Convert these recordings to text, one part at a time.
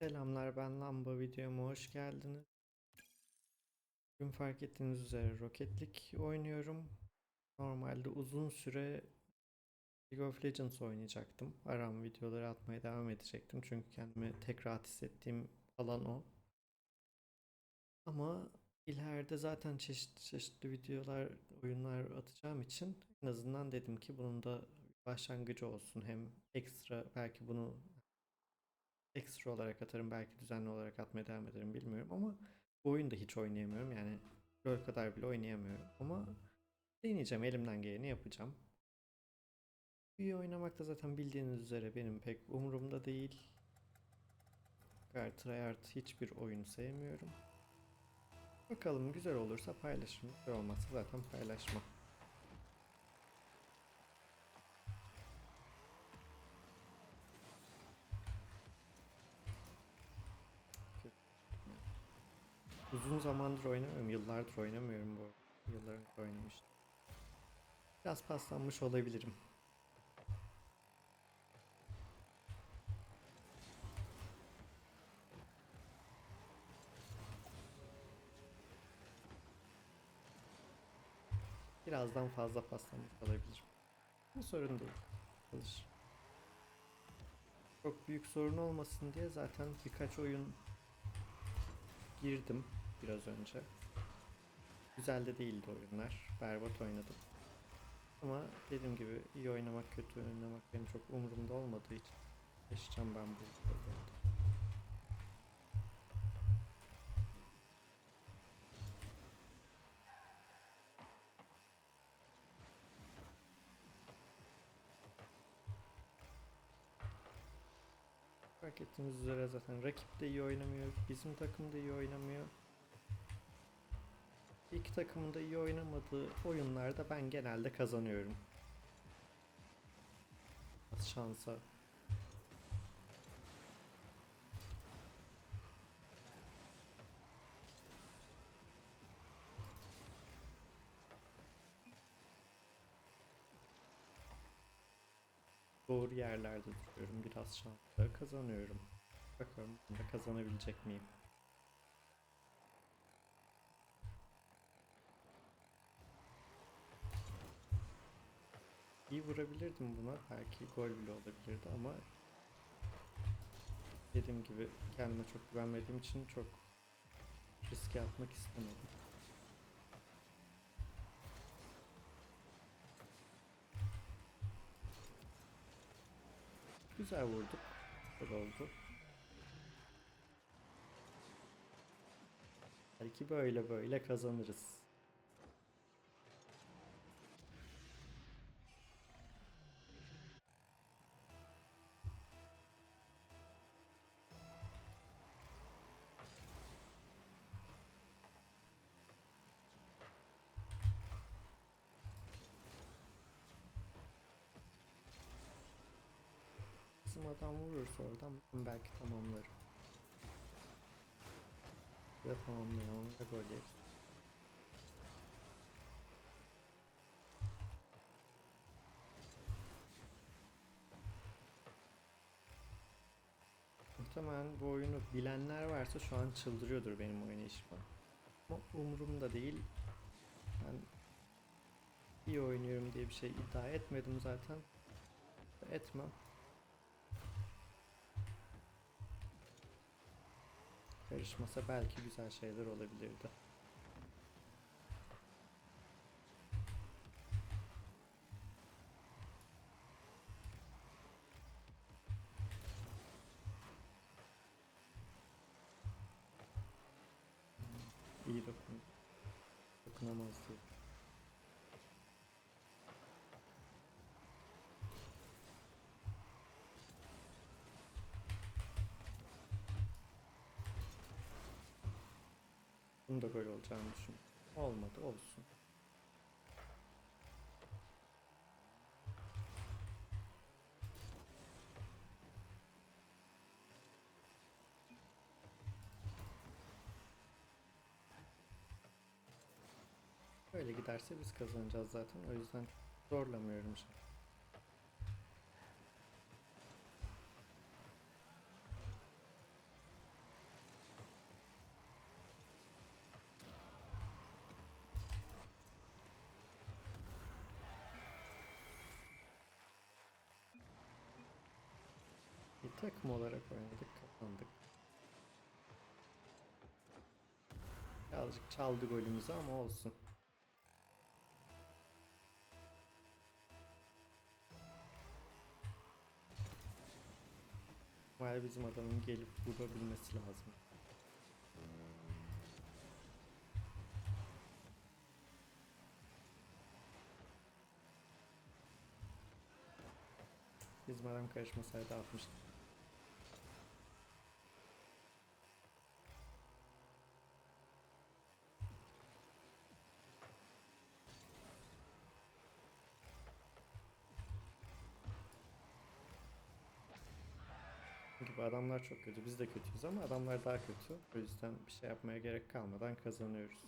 Selamlar ben Lamba videoma hoş geldiniz. Bugün fark ettiğiniz üzere Rocket League oynuyorum. Normalde uzun süre League of Legends oynayacaktım. Aram videoları atmaya devam edecektim. Çünkü kendimi tek rahat hissettiğim alan o. Ama ileride zaten çeşitli çeşitli videolar, oyunlar atacağım için en azından dedim ki bunun da başlangıcı olsun. Hem ekstra belki bunu ekstra olarak atarım belki düzenli olarak atmaya devam ederim bilmiyorum ama bu oyunu da hiç oynayamıyorum yani LoL kadar bile oynayamıyorum ama deneyeceğim elimden geleni yapacağım. İyi oynamak da zaten bildiğiniz üzere benim pek umurumda değil. Gar hiçbir oyunu sevmiyorum. Bakalım güzel olursa paylaşırım. Güzel olmazsa zaten paylaşmam. Uzun zamandır oynamıyorum. Yıllardır oynamıyorum bu. Yıllar önce oynamıştım. Biraz paslanmış olabilirim. Birazdan fazla paslanmış olabilirim. Bu sorun değil. Alışır. Çok büyük sorun olmasın diye zaten birkaç oyun girdim biraz önce. Güzel de değildi oyunlar. Berbat oynadım. Ama dediğim gibi iyi oynamak, kötü oynamak benim çok umurumda olmadığı için yaşayacağım ben bu oyunda. Fark ettiğiniz üzere zaten rakip de iyi oynamıyor, bizim takım da iyi oynamıyor. İki takımın da iyi oynamadığı oyunlarda ben genelde kazanıyorum. Az şansa. Doğru yerlerde duruyorum. Biraz şansla kazanıyorum. Bakalım bunda kazanabilecek miyim? İyi vurabilirdim buna. Belki gol bile olabilirdi ama dediğim gibi kendime çok güvenmediğim için çok riske atmak istemedim. Güzel vurduk. Güzel oldu. Belki böyle böyle kazanırız. Adam vurursa oradan belki tamamlarım. Ya tamamlayamam ya gol yeriz. Muhtemelen bu oyunu bilenler varsa şu an çıldırıyordur benim oynayışıma. Ama umurumda değil. Ben iyi oynuyorum diye bir şey iddia etmedim zaten. Etmem. Karışmasa belki güzel şeyler olabilirdi. İyi dokun. Dokunamazdı. Bunun da gol olacağını düşün. Olmadı olsun. Böyle giderse biz kazanacağız zaten. O yüzden zorlamıyorum şimdi. Takım olarak oynadık, kazandık. Birazcık çaldı golümüzü ama olsun. Var bizim adamın gelip vurabilmesi lazım. Bizim adam karışmasaydı atmıştık. Gibi adamlar çok kötü. Biz de kötüyüz ama adamlar daha kötü. O yüzden bir şey yapmaya gerek kalmadan kazanıyoruz.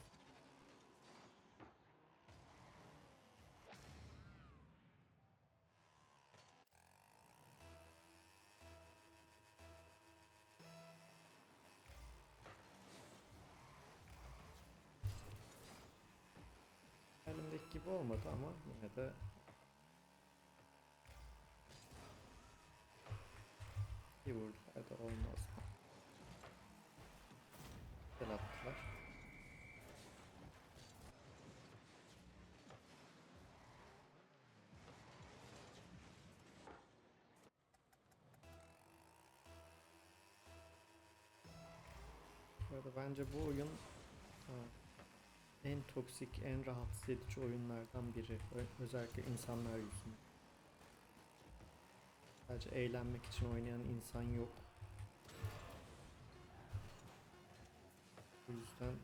Elimdeki gibi olmadı ama yine de iyi vurdular da olmaz mı? Güzel attılar. Bu bence bu oyun ha, en toksik, en rahatsız edici oyunlardan biri. Özellikle insanlar yüzünden. Sadece eğlenmek için oynayan insan yok. O yüzden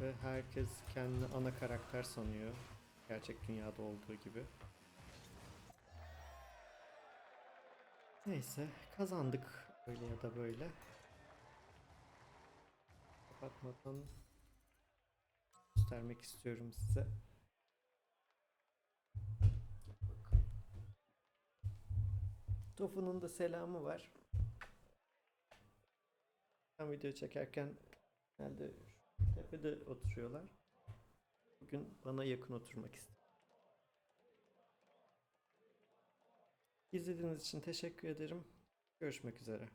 ve herkes kendini ana karakter sanıyor. Gerçek dünyada olduğu gibi. Neyse kazandık öyle ya da böyle. Kapatmadan göstermek istiyorum size. Tofu'nun da selamı var. Ben video çekerken şu tepede oturuyorlar. Bugün bana yakın oturmak istedim. İzlediğiniz için teşekkür ederim. Görüşmek üzere.